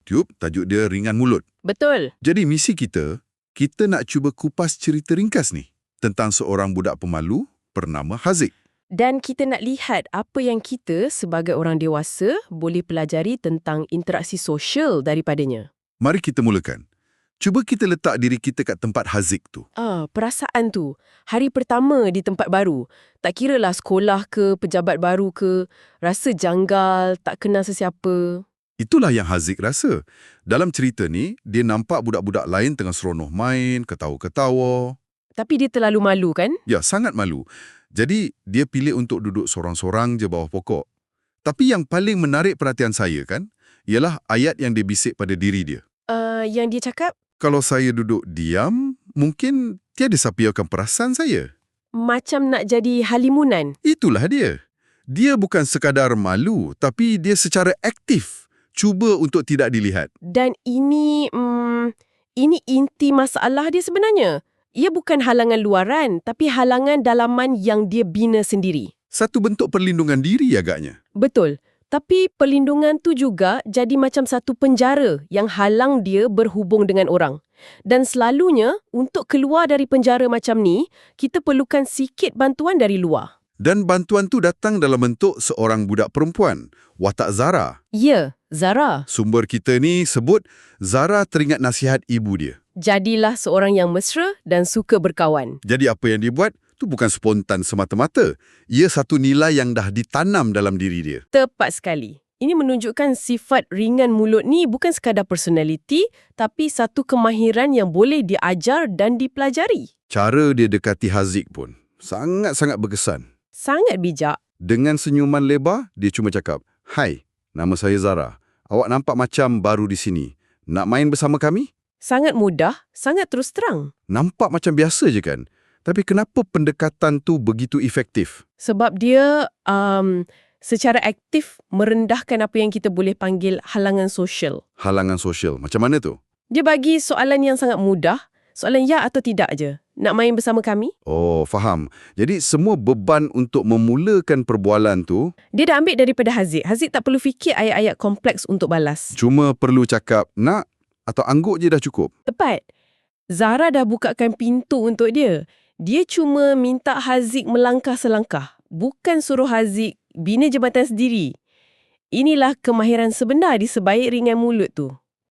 YouTube, tajuk dia Ringan Mulut. Betul. Jadi misi kita, kita nak cuba kupas cerita ringkas ni tentang seorang budak pemalu bernama Haziq. Dan kita nak lihat apa yang kita sebagai orang dewasa boleh pelajari tentang interaksi sosial daripadanya. Mari kita mulakan. Cuba kita letak diri kita kat tempat Haziq tu. Ah, perasaan tu. Hari pertama di tempat baru. Tak kiralah sekolah ke, pejabat baru ke, rasa janggal, tak kenal sesiapa. Itulah yang Haziq rasa. Dalam cerita ni, dia nampak budak-budak lain tengah seronok main, ketawa-ketawa. Tapi dia terlalu malu kan? Ya, sangat malu. Jadi, dia pilih untuk duduk sorang-sorang je bawah pokok. Tapi yang paling menarik perhatian saya kan, ialah ayat yang dia bisik pada diri dia. Uh, yang dia cakap, Kalau saya duduk diam, mungkin tiada siapa akan perasan saya. macam nak jadi halimunan. Itulah dia. Dia bukan sekadar malu, tapi dia secara aktif cuba untuk tidak dilihat. Dan ini, hmm, ini inti masalah dia sebenarnya. Ia bukan halangan luaran, tapi halangan dalaman yang dia bina sendiri. Satu bentuk perlindungan diri agaknya. Betul. Tapi perlindungan tu juga jadi macam satu penjara yang halang dia berhubung dengan orang. Dan selalunya, untuk keluar dari penjara macam ni, kita perlukan sikit bantuan dari luar. Dan bantuan tu datang dalam bentuk seorang budak perempuan, watak Zara. Ya, Zara. Sumber kita ni sebut Zara teringat nasihat ibu dia. Jadilah seorang yang mesra dan suka berkawan. Jadi apa yang dia buat tu bukan spontan semata-mata. Ia satu nilai yang dah ditanam dalam diri dia. Tepat sekali. Ini menunjukkan sifat ringan mulut ni bukan sekadar personality, tapi satu kemahiran yang boleh diajar dan dipelajari. Cara dia dekati Haziq pun sangat-sangat berkesan. Sangat bijak. Dengan senyuman lebar, dia cuma cakap, Hai, nama saya Zara. Awak nampak macam baru di sini. Nak main bersama kami? Sangat mudah, sangat terus terang. Nampak macam biasa je kan? Tapi kenapa pendekatan tu begitu efektif? Sebab dia um, secara aktif merendahkan apa yang kita boleh panggil halangan sosial. Halangan sosial. Macam mana tu? Dia bagi soalan yang sangat mudah, soalan ya atau tidak je. Nak main bersama kami? Oh, faham. Jadi semua beban untuk memulakan perbualan tu Dia dah ambil daripada Haziq. Haziq tak perlu fikir ayat-ayat kompleks untuk balas. cuma perlu cakap nak atau angguk je dah cukup. Tepat. Zara dah bukakan pintu untuk dia. Dia cuma minta Haziq melangkah selangkah. Bukan suruh Haziq bina jabatan sendiri. Inilah kemahiran sebenar di sebaik ringan mulut tu.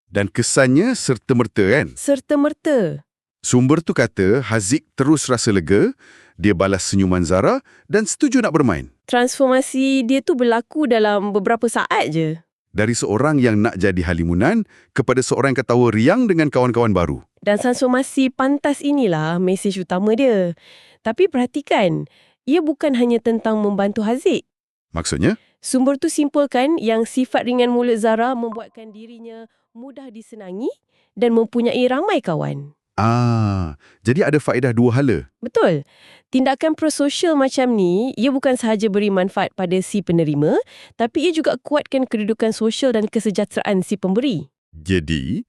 Dan kesannya serta-merta kan? Serta-merta. Sumber tu kata Haziq terus rasa lega, dia balas senyuman Zara dan setuju nak bermain. Transformasi dia tu berlaku dalam beberapa saat je. Dari seorang yang nak jadi halimunan kepada seorang yang ketawa riang dengan kawan-kawan baru. Dan transformasi pantas inilah mesej utama dia. Tapi perhatikan, ia bukan hanya tentang membantu Haziq. Maksudnya? Sumber tu simpulkan yang sifat ringan mulut Zara membuatkan dirinya mudah disenangi dan mempunyai ramai kawan. Ah, jadi ada faedah dua hala. Betul. Tindakan prososial macam ni, ia bukan sahaja beri manfaat pada si penerima, tapi ia juga kuatkan kedudukan sosial dan kesejahteraan si pemberi. Jadi,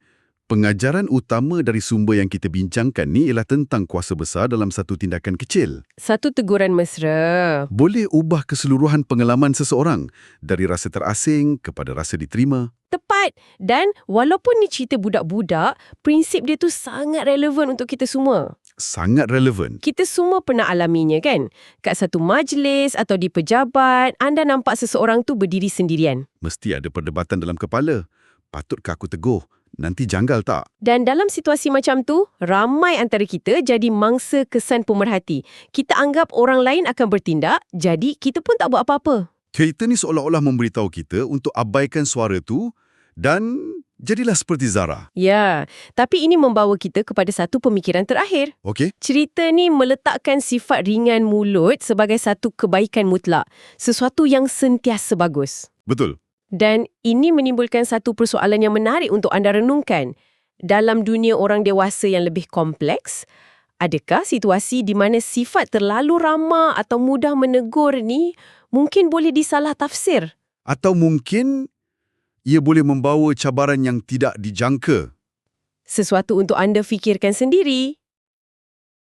pengajaran utama dari sumber yang kita bincangkan ni ialah tentang kuasa besar dalam satu tindakan kecil. Satu teguran mesra. Boleh ubah keseluruhan pengalaman seseorang dari rasa terasing kepada rasa diterima. Tepat. Dan walaupun ni cerita budak-budak, prinsip dia tu sangat relevan untuk kita semua. Sangat relevan. Kita semua pernah alaminya kan? Kat satu majlis atau di pejabat, anda nampak seseorang tu berdiri sendirian. Mesti ada perdebatan dalam kepala. Patutkah aku teguh? Nanti janggal tak? Dan dalam situasi macam tu, ramai antara kita jadi mangsa kesan pemerhati. Kita anggap orang lain akan bertindak, jadi kita pun tak buat apa-apa. Cerita ni seolah-olah memberitahu kita untuk abaikan suara tu dan jadilah seperti Zara. Ya, tapi ini membawa kita kepada satu pemikiran terakhir. Okey? Cerita ni meletakkan sifat ringan mulut sebagai satu kebaikan mutlak, sesuatu yang sentiasa bagus. Betul. Dan ini menimbulkan satu persoalan yang menarik untuk anda renungkan. Dalam dunia orang dewasa yang lebih kompleks, adakah situasi di mana sifat terlalu ramah atau mudah menegur ni mungkin boleh disalah tafsir? Atau mungkin ia boleh membawa cabaran yang tidak dijangka. Sesuatu untuk anda fikirkan sendiri.